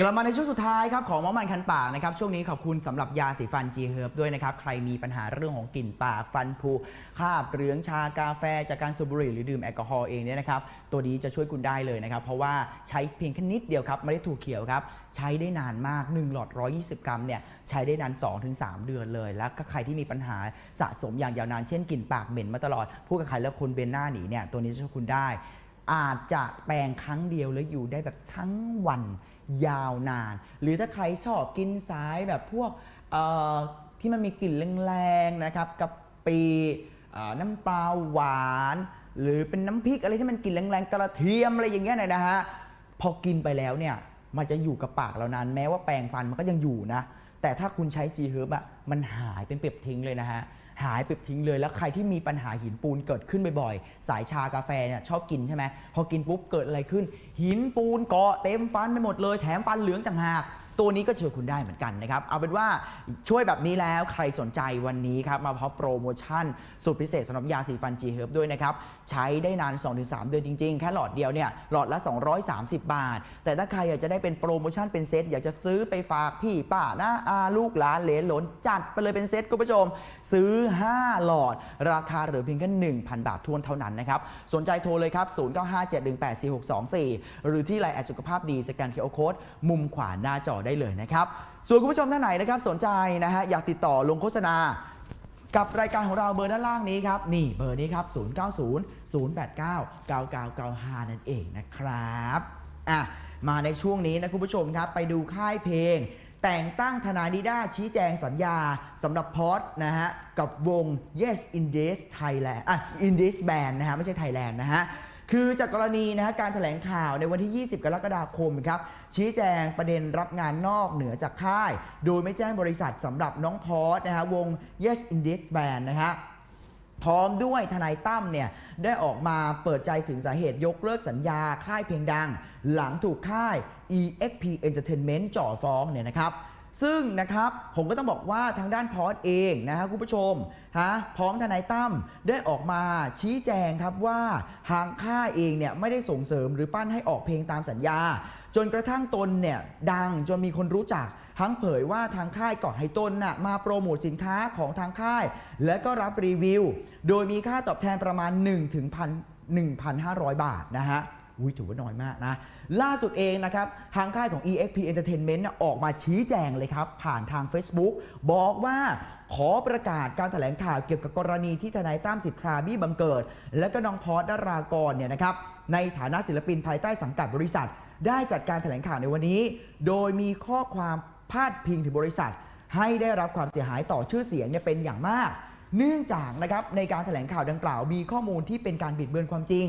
กลับมาในช่วงสุดท้ายครับของมอมันคันปากนะครับช่วงนี้ขอบคุณสำหรับยาสีฟัน G Herb ด้วยนะครับ ใครมีปัญหาเรื่องของกลิ่นปากฟันผุคราบเหลืองชากาแฟจากการสูบบุหรี่หรือดื่มแอลกอฮอล์เองเนี่ยนะครับ ตัวนี้จะช่วยคุณได้เลยนะครับ เพราะว่าใช้เพียงแค่นิดเดียวครับไม่ได้ถูกเขียวครับ ใช้ได้นานมาก 1 หลอด 120 กรัมเนี่ยใช้ได้นาน 2-3 เดือนเลย แล้วก็ใครที่มีปัญหาสะสมอย่างยาวนานเช่นกลิ่นปากเหม็นมาตลอดพูดกับใครแล้วคนเบนหน้าหนีเนี่ยตัวนี้จะช่วยคุณได้ อาจจะแปรงครั้งเดียวแล้วอยู่ได้แบบทั้งวัน ยาวนาน หรือถ้าใครชอบกินสายแบบพวกที่มันมีกลิ่นแรงๆนะครับกะปิน้ำปลาหวาน หรือเป็นน้ำพริกอะไรที่มันกลิ่นแรงๆกระเทียมอะไรอย่างเงี้ยนะฮะพอกินไปแล้วเนี่ยมันจะอยู่กับปากเรานานแม้ว่าแปรงฟันมันก็ยังอยู่นะแต่ถ้าคุณใช้ G Herb อะมันหายเป็นเปรียบทิ้งเลยนะฮะ หายไปทิ้งเลย แล้วใครที่มีปัญหาหินปูนเกิดขึ้นบ่อยๆ สายชากาแฟเนี่ยชอบกินใช่ไหมพอกินปุ๊บเกิดอะไรขึ้น หินปูนเกาะเต็มฟันไปหมดเลย แถมฟันเหลืองต่างหาก ตัวนี้ก็ช่วยคุณได้เหมือนกันนะครับ เอาเป็นว่าช่วยแบบนี้แล้วใครสนใจวันนี้ครับ มาพร้อมโปรโมชั่นสุดพิเศษสำหรับยาสีฟัน G Herb ด้วยนะครับ ใช้ได้นาน 2-3 เดือนจริงๆ แค่หลอดเดียวเนี่ยหลอดละ 230 บาท แต่ถ้าใครอยากจะได้เป็นโปรโมชั่นเป็นเซตอยากจะซื้อไปฝากพี่ป้าน้าอาลูกหลานเหลนหลนจัดไปเลยเป็นเซตคุณผู้ชม ซื้อ 5 หลอด ราคาเหลือเพียงแค่1,000 บาททวนเท่านั้นนะครับสนใจโทรเลยครับ0957184624 หรือที่ไลน์แอดสุขภาพดีสแกนเคอร์โค้ดมุมขวาหน้าจอได้เลยนะครับ ส่วนคุณผู้ชมท่านไหนนะครับสนใจนะฮะอยากติดต่อลงโฆษณา กับรายการของเราเบอร์ด้านล่างนี้ครับ นี่เบอร์นี้ครับ 090 089 9995 นั่นเองนะครับอะมาในช่วงนี้นะคุณผู้ชมครับไปดูค่ายเพลง แต่งตั้งทนายนิด้าชี้แจงสัญญาสำหรับพอดนะฮะกับวง Yes in This Thailand อะ in This Band นะฮะไม่ใช่ Thailand นะฮะ คือจากกรณีนะฮะการแถลงข่าวในวันที่ 20 กรกฎาคมครับชี้แจงประเด็นรับงานนอกเหนือจากค่าย โดยไม่แจ้งบริษัทสำหรับน้องพอสนะฮะวง Yes in This Band นะฮะพร้อมด้วยทนายตั้มเนี่ยได้ออกมาเปิดใจถึงสาเหตุยกเลิกสัญญาค่ายเพลงดัง หลังถูกค่าย EXP Entertainment จ่อฟ้องเนี่ยนะครับ ซึ่งนะครับผมก็ต้องบอกว่าทางด้านพอสเองนะฮะคุณผู้ชมฮะพร้อมทนายตั้มได้ออกมาชี้แจงครับว่าทางค่ายเองเนี่ยไม่ได้ส่งเสริมหรือปั้นให้ออกเพลงตามสัญญา จนกระทั่งตนเนี่ยดังจนมีคนรู้จักทั้งเผยว่าทางค่ายก่อให้ตนน่ะมาโปรโมทสินค้าของทางค่าย และก็รับรีวิว โดยมีค่าตอบแทนประมาณ 1 ถึง1,500 บาทนะฮะ อุ้ยถือว่าน้อยมากนะ ล่าสุดเองนะครับ ทางค่ายของ EXP Entertainment ออกมาชี้แจงเลยครับ ผ่านทาง Facebook บอกว่าขอประกาศการแถลงข่าวเกี่ยวกับกรณีที่ทนายตั้มสิทธาบี้บังเกิด และก็น้องพอดารากรเนี่ยนะครับในฐานะศิลปินภายใต้สังกัดบริษัท ได้จัดการแถลงข่าวในวันนี้ โดยมีข้อความพาดพิงถึงบริษัท ให้ได้รับความเสียหายต่อชื่อเสียงเนี่ยเป็นอย่างมาก เนื่องจากนะครับในการแถลงข่าวดังกล่าวมีข้อมูลที่เป็นการบิดเบือนความจริง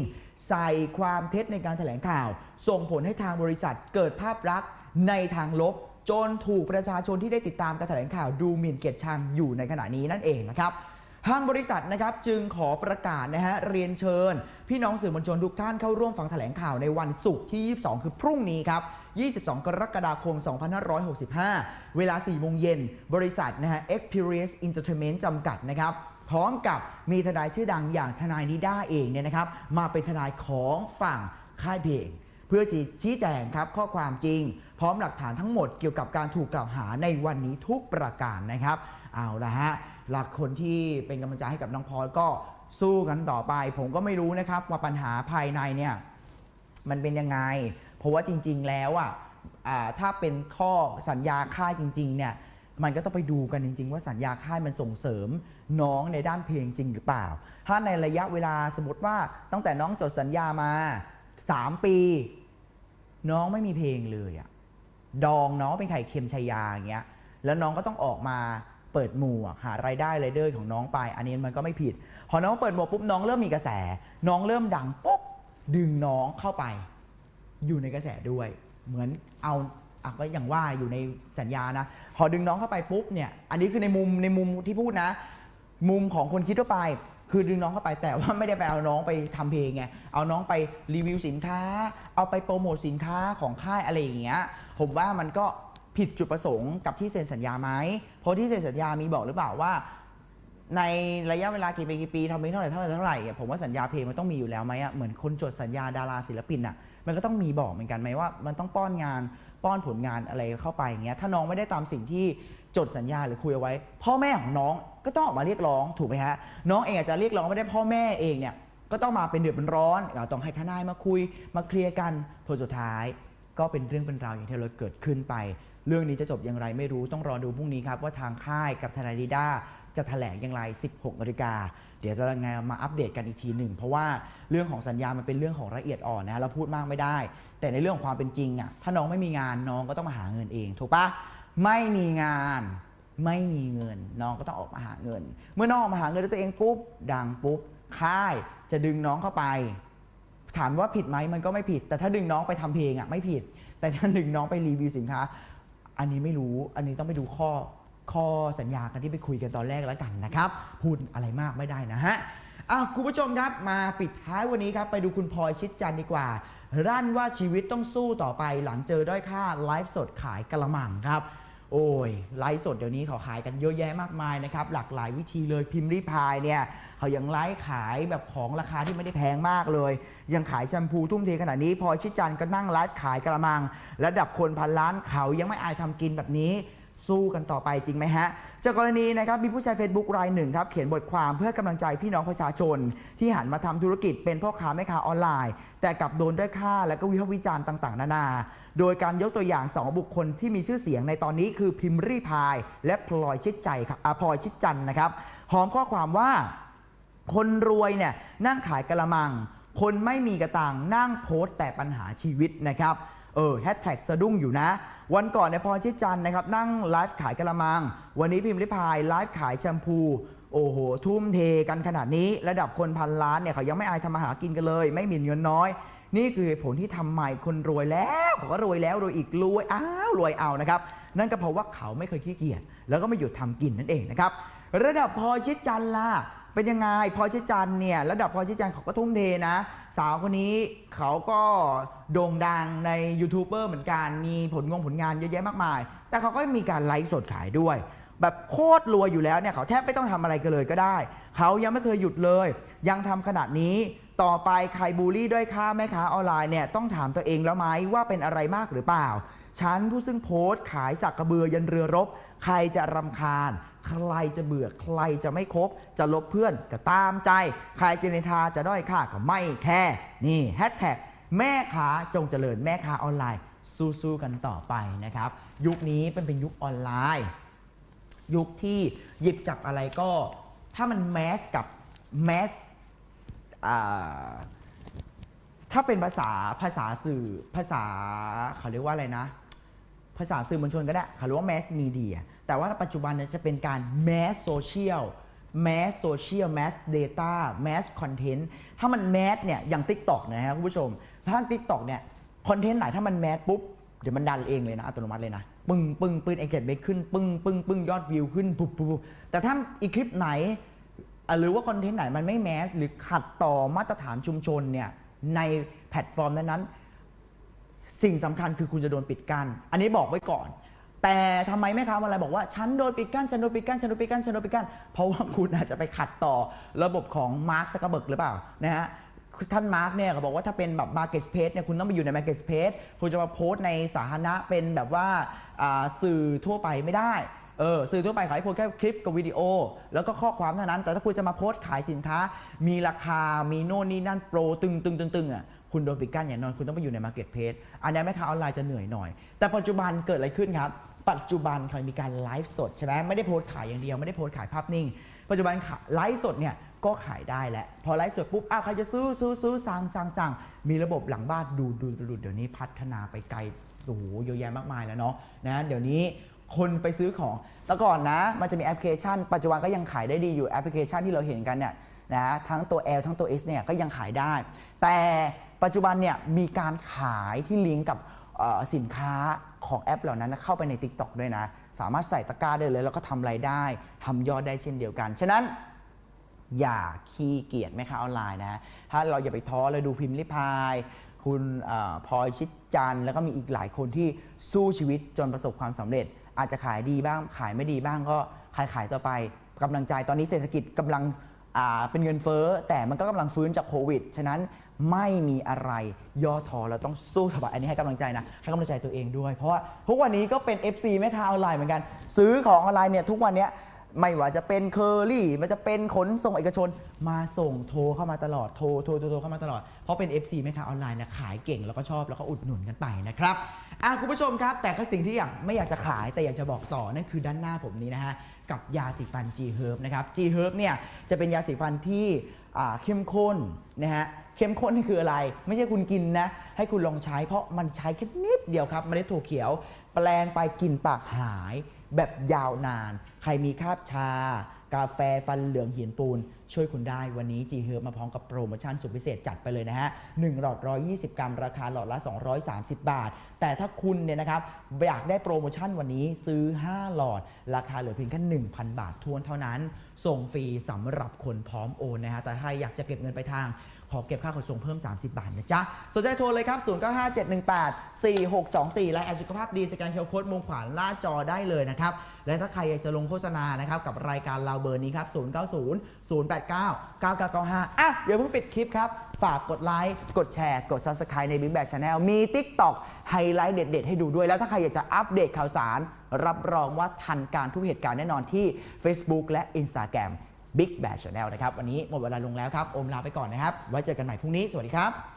ใส่ความเท็จในการแถลงข่าว ส่งผลให้ทางบริษัทเกิดภาพลักษณ์ในทางลบ จนถูกประชาชนที่ได้ติดตามการแถลงข่าวดูหมิ่นเกียรติชังอยู่ในขณะนี้นั่นเองนะครับทางบริษัทนะครับจึงขอประกาศนะฮะเรียนเชิญ พี่น้องสื่อมวลชนทุกท่านเข้าร่วมฟังแถลงข่าวในวันศุกร์ที่ 22 คือพรุ่งนี้ครับ 22 กรกฎาคม 2565 เวลา 4 โมงเย็น บริษัทนะฮะ Experience Entertainment จำกัดนะครับ พร้อมกับมีทนายชื่อดังอย่างทนายนิด้าเองเนี่ยนะครับ มาเป็นทนายของฝั่งค่ายเพลงเพื่อชี้แจงครับข้อความจริง พร้อมหลักฐานทั้งหมดเกี่ยวกับการถูกกล่าวหาในวันนี้ทุกประการนะครับ เอาละฮะหลักคนที่เป็นกำลังใจให้กับน้องพอลก็สู้กันต่อไป ผมก็ไม่รู้นะครับว่าปัญหาภายในเนี่ยมันเป็นยังไง เพราะว่าจริง ๆ แล้วอะถ้าเป็นข้อสัญญาค่ายจริง ๆ เนี่ย มันก็ต้องไปดูกันจริง ๆ ว่าสัญญาค่ายมันส่งเสริมน้องในด้านเพลงจริงหรือเปล่า ถ้าในระยะเวลาสมมติว่าตั้งแต่น้องจดสัญญามา 3 ปี น้องไม่มีเพลงเลยอะดองน้องเป็นไข่เค็มชายาอย่างเงี้ยแล้วน้องก็ต้องออกมาเปิดหมวกหารายได้รายเดอร์ของน้องไป อันนี้มันก็ไม่ผิด พอน้องเปิดหมวกปุ๊บน้องเริ่มมีกระแส น้องเริ่มดังปุ๊บดึงน้องเข้าไป อยู่ในกระแสด้วย เหมือนเอา อะก็อย่างว่าอยู่ในสัญญานะ พอดึงน้องเข้าไปปุ๊บเนี่ย อันนี้คือในมุมในมุมที่พูดนะ มุมของคนคิดทั่วไป คือดึงน้องเข้าไปแต่ว่าไม่ได้ไปเอาน้องไปทำเพลงไง เอาน้องไปรีวิวสินค้า เอาไปโปรโมทสินค้าของค่ายอะไรอย่างเงี้ย ผมว่ามันก็ผิดจุดประสงค์กับที่เซ็นสัญญาไหมเพราะที่เซ็นสัญญามีบอกหรือเปล่าว่า ในระยะเวลากี่ปีกี่ปีทำเพลงเท่าไหร่เท่าไหร่เท่าไหร่ผมว่าสัญญาเพลงมันต้องมีอยู่แล้วไหมอะเหมือนคนจดสัญญาดาราศิลปินอะมันก็ต้องมีบอกเหมือนกันไหมว่า มันต้องป้อนงาน ป้อนผลงานอะไรเข้าไปอย่างเงี้ยถ้าน้องไม่ได้ตามสิ่งที่จดสัญญาหรือคุยเอาไว้ พ่อแม่ของน้องก็ต้องออกมาเรียกร้องถูกไหมฮะน้องเองอาจจะเรียกร้องไม่ได้พ่อแม่เองเนี่ยก็ต้องมาเป็นเดือดเป็นร้อนเราต้องให้ทนายมาคุยมาเคลียร์กันผลสุดท้าย ก็เป็นเรื่องเป็นราวอย่างที่เราเกิดขึ้นไป เรื่องนี้จะจบอย่างไรไม่รู้ต้องรอดูพรุ่งนี้ครับว่าทางค่ายกับทนายดีด้า จะแถลงอย่างไร 16นาฬิกาเดี๋ยวจะยังไงมาอัปเดตกันอีกทีหนึ่งเพราะว่าเรื่องของสัญญามันเป็นเรื่องของละเอียดอ่อนนะเราพูดมากไม่ได้ แต่ในเรื่องของความเป็นจริงอะถ้าน้องไม่มีงานน้องก็ต้องมาหาเงินเอง ถูกปะไม่มีงานไม่มีเงิน น้องก็ต้องออกมาหาเงิน เมื่อน้องออกมาหาเงินด้วยตัวเองปุ๊บดังปุ๊บค่ายจะดึงน้องเข้าไป ถามว่าผิดไหมมันก็ไม่ผิด แต่ถ้าดึงน้องไปทำเพลงอะไม่ผิด แต่ถ้าดึงน้องไปรีวิวสินค้า อันนี้ไม่รู้อันนี้ต้องไปดูข้อ ข้อสัญญากันที่ไปคุยกันตอนแรกแล้วกันนะครับพูดอะไรมากไม่ได้นะฮะอ้าวคุณผู้ชมครับมาปิดท้ายวันนี้ครับไปดูคุณพลอยชิดจันดีกว่า รั่นว่าชีวิตต้องสู้ต่อไปหลังเจอด้อยค่าไลฟ์สดขายกระมังครับ โอ้ยไลฟ์สดเดี๋ยวนี้เขาขายกันเยอะแยะมากมายนะครับหลากหลายวิธีเลยพิมพ์รีพายเนี่ยเขายังไลฟ์ขายแบบของราคาที่ไม่ได้แพงมากเลย ยังขายแชมพูทุ่มเทขนาดนี้พลอยชิดจันก็นั่งไลฟ์ขายกระมัง ระดับคนพันล้านเขายังไม่อายทำกินแบบนี้ สู้กันต่อไปจริงไหมฮะ จากกรณีนะครับมีผู้ใช้ Facebook รายหนึ่งครับเขียนบทความเพื่อกำลังใจพี่น้องประชาชน ที่หันมาทำธุรกิจเป็นพ่อค้าแม่ค้าออนไลน์ แต่กลับโดนด้วยค่าและก็วิพากษ์วิจารณ์ต่างๆ นานา โดยการยกตัวอย่าง 2 บุคคลที่มีชื่อเสียงในตอนนี้คือพิมพ์รีพาย และพลอยชิดใจครับอพลอยชิดจันนะครับหอมข้อความว่าคนรวยเนี่ยนั่งขายกระมัง คนไม่มีกระตังนั่งโพสต์แต่ปัญหาชีวิตนะครับ เออแฮชแท็กสะดุ้งอยู่นะ วันก่อนในยพรชิดจันนะครับนั่งไลฟ์ขายกระมัง วันนี้พิมพ์ริพายไลฟ์ขายแชมพู โอ้โห ทุ่มเทกันขนาดนี้ระดับคนพันล้านเนี่ยเขายังไม่อายทำมาหากินกันเลย ไม่หมิ่นเงินน้อย นี่คือเหตุผลที่ทำใหม่คนรวยแล้วเขาก็รวยแล้วรวยอีกรวยอ้าวรวยเอานะครับนั่นก็เพราะว่าเขาไม่เคยขี้เกียจแล้วก็ไม่หยุดทำกินนั่นเองนะครับระดับพอชิดจันล่ะ เป็นยังไงพลอยชิดจันทร์เนี่ยระดับพลอยชิดจันทร์เขาก็ทุ่มเทนะ สาวคนนี้เขาก็โด่งดังในยูทูบเบอร์เหมือนกัน มีผลงงผลงานเยอะแยะมากมาย แต่เขาก็มีการไลฟ์สดขายด้วย แบบโคตรรวยอยู่แล้วเนี่ยเขาแทบไม่ต้องทำอะไรกันเลยก็ได้ เขายังไม่เคยหยุดเลย ยังทำขนาดนี้ต่อไปใครบูลลี่ด้วยค่าแม่ค้าออนไลน์เนี่ยต้องถามตัวเองแล้วไหมว่าเป็นอะไรมากหรือเปล่า ฉันผู้ซึ่งโพสต์ขายสักกระเบือยันเรือรบ ใครจะรำคาญ ใครจะเบื่อใครจะไม่คบ จะลบเพื่อนก็ตามใจ ใครจะนินทาจะด้อยค่าก็ไม่แค่นี่แฮชแท็กแม่ค้าจงเจริญแม่ค้าออนไลน์ สู้ๆกันต่อไปนะครับ ยุคนี้เป็นเป็นยุคออนไลน์ ยุคที่หยิบจับอะไรก็ ถ้ามันแมสกับแมสถ้าเป็นภาษาภาษาสื่อภาษาเขาเรียกว่าอะไรนะ ภาษาสื่อมวลชนก็ได้เขาเรียกว่า mass media แต่ว่าปัจจุบันเนี่ยจะเป็นการ mass social mass social mass data mass content ถ้ามัน mass เนี่ยอย่าง TikTok นะฮะคุณผู้ชม ถ้า TikTok เนี่ยคอนเทนต์ไหนถ้ามัน mass ปุ๊บ เดี๋ยวมันดันเองเลยนะ อัตโนมัติเลยนะ ปึ้งปึ้งปึ้งเอเกตเบขึ้น ปึ้งปึ้งปึ้งยอดวิวขึ้นปุ๊บปุ๊บปุ๊บแต่ถ้าอีคลิปไหน หรือว่าคอนเทนต์ไหนมันไม่แมสหรือขัดต่อมาตรฐานชุมชนเนี่ยในแพลตฟอร์มนั้นๆสิ่งสำคัญคือคุณจะโดนปิดกั้นอันนี้บอกไว้ก่อน แต่ทำไมแม่ค้าอะไรบอกว่าฉันโดนปิดกั้นฉันโดนปิดกั้นฉันโดนปิดกั้นฉันโดนปิดกั้นเพราะว่าคุณอาจจะไปขัดต่อระบบของมาร์คซักเบิร์กหรือเปล่านะฮะท่านมาร์กเนี่ยเขาบอกว่าถ้าเป็นแบบ Market Space เนี่ยคุณต้องไปอยู่ใน Market Space คุณจะมาโพสต์ในสาธารณะเป็นแบบว่าสื่อทั่วไปไม่ได้เออสื่อทั่วไปขายโพสแค่คลิปกับวิดีโอ แล้วก็ข้อความเท่านั้น แต่ถ้าคุณจะมาโพสต์ขายสินค้า มีราคามีโน่นนี่นั่นโปรตึงตึงตึงตึงอะ คุณโดนปิดกั้นอย่างนอนคุณต้องไปอยู่ใน Market Place อันนี้แม่ค้าออนไลน์จะเหนื่อยหน่อย แต่ปัจจุบันเกิดอะไรขึ้นครับ ปัจจุบันเขามีการไลฟ์สดใช่ไหมไม่ได้โพสต์ขายอย่างเดียวไม่ได้โพสต์ขายภาพนิ่ง ปัจจุบันไลฟ์สดเนี่ยก็ขายได้แหล้วพอไลฟ์สดปุ๊บอ้าวใครจะซื้อซื้อซื้อสั่งสั่งสั่งมีระบบหลังบ้านดูดูดูดูเดี๋ยวนี้พัฒนาไปไกลโอ้โหเยอะแยะมากมายแล้วเนาะนะเดี๋ยวนี้คนไปซื้อของแต่ก่อนนะ มันจะมีแอปพลิเคชัน ปัจจุบันก็ยังขายได้ดีอยู่แอปพลิเคชันที่เราเห็นกันเนี่ยนะทั้งตัว L ทั้งตัว S เนี่ยก็ยังขายได้ แต่ ปัจจุบันเนี่ยมีการขายที่ลิงก์กับสินค้าของแอปเหล่านั้นเข้าไปใน TikTok ด้วยนะ สามารถใส่ตะกร้าได้เลย แล้วก็ทำรายได้ทำยอดได้เช่นเดียวกัน ฉะนั้นอย่าขี้เกียจแม่ค้าออนไลน์นะ ถ้าเราอย่าไปท้อเลยดูพิมพ์ลิพาย คุณอพลอยชิดจันแล้วก็มีอีกหลายคนที่สู้ชีวิตจนประสบความสำเร็จ อาจจะขายดีบ้างขายไม่ดีบ้างก็ขายขายต่อไปกำลังใจตอนนี้เศรษฐกิจกำลัง เป็นเงินเฟ้อแต่มันก็กำลังฟื้นจากโควิด ฉะนั้นไม่มีอะไรย่อท้อเราต้องสู้สบายอันนี้ให้กำลังใจนะ ให้กำลังใจตัวเองด้วย เพราะว่าทุกวันนี้ก็เป็น FC แม่ค้าออนไลน์เหมือนกัน ซื้อของออนไลน์เนี่ยทุกวันเนี้ยไม่ว่าจะเป็นเคอรี่มันจะเป็นขนส่งเอกชนมาส่งโทรเข้ามาตลอดโทรโทรโทรโทรเข้ามาตลอดเพราะเป็น FC แม่ค้าออนไลน์นะขายเก่งแล้วก็ชอบแล้วก็อุดหนุนกันไปนะครับ อะคุณผู้ชมครับ แต่ก็สิ่งที่อยากไม่อยากจะขายแต่อยากจะบอกต่อนั่นคือด้านหน้าผมนี้นะฮะกับยาสีฟัน G Herb นะครับ G Herb เนี่ยจะเป็นยาสีฟันที่เข้มข้นนะฮะเข้มข้นนี่คืออะไร ไม่ใช่คุณกินนะ ให้คุณลองใช้เพราะมันใช้แค่นิดเดียวครับเมล็ดถั่วเขียว แปลงไปกินปากหายแบบยาวนาน ใครมีคราบชา กาแฟฟันเหลืองเหียนปูน ช่วยคุณได้วันนี้ G Herb มาพร้อมกับโปรโมชั่นสุดพิเศษจัดไปเลยนะฮะ1หลอด 120 กรัม ราคาหลอดละ 230 บาท แต่ถ้าคุณเนี่ยนะครับอยากได้โปรโมชั่นวันนี้ซื้อ 5 หลอด ราคาเหลือเพียงแค่1,000 บาททวนเท่านั้น ส่งฟรีสำหรับคนพร้อมโอนนะฮะแต่ถ้าอยากจะเก็บเงินไปทางขอเก็บค่าขนส่งเพิ่ม 30 บาทนะจ๊ะ สนใจโทรเลยครับ 0957184624 และแอดสุขภาพดีสแกนเคอร์โค้ดมุมขวาหน้าจอได้เลยนะครับ และถ้าใครอยากจะลงโฆษณานะครับกับรายการเราเบอร์นี้ครับ090 089 9995อะเดี๋ยวเพิ่งปิดคลิปครับ ฝากกดไลค์กดแชร์ กด Subscribe ใน Big Bang Channel มี TikTok ไฮไลท์เด็ด ๆ ให้ดูด้วย แล้วถ้าใครอยากจะอัปเดตข่าวสาร รับรองว่าทันการทุกเหตุการณ์แน่นอนที่ Facebook และ Instagram Big Bang Channel นะครับ วันนี้หมดเวลาลงแล้วครับ โอมลาไปก่อนนะครับ ไว้เจอกันใหม่พรุ่งนี้ สวัสดีครับ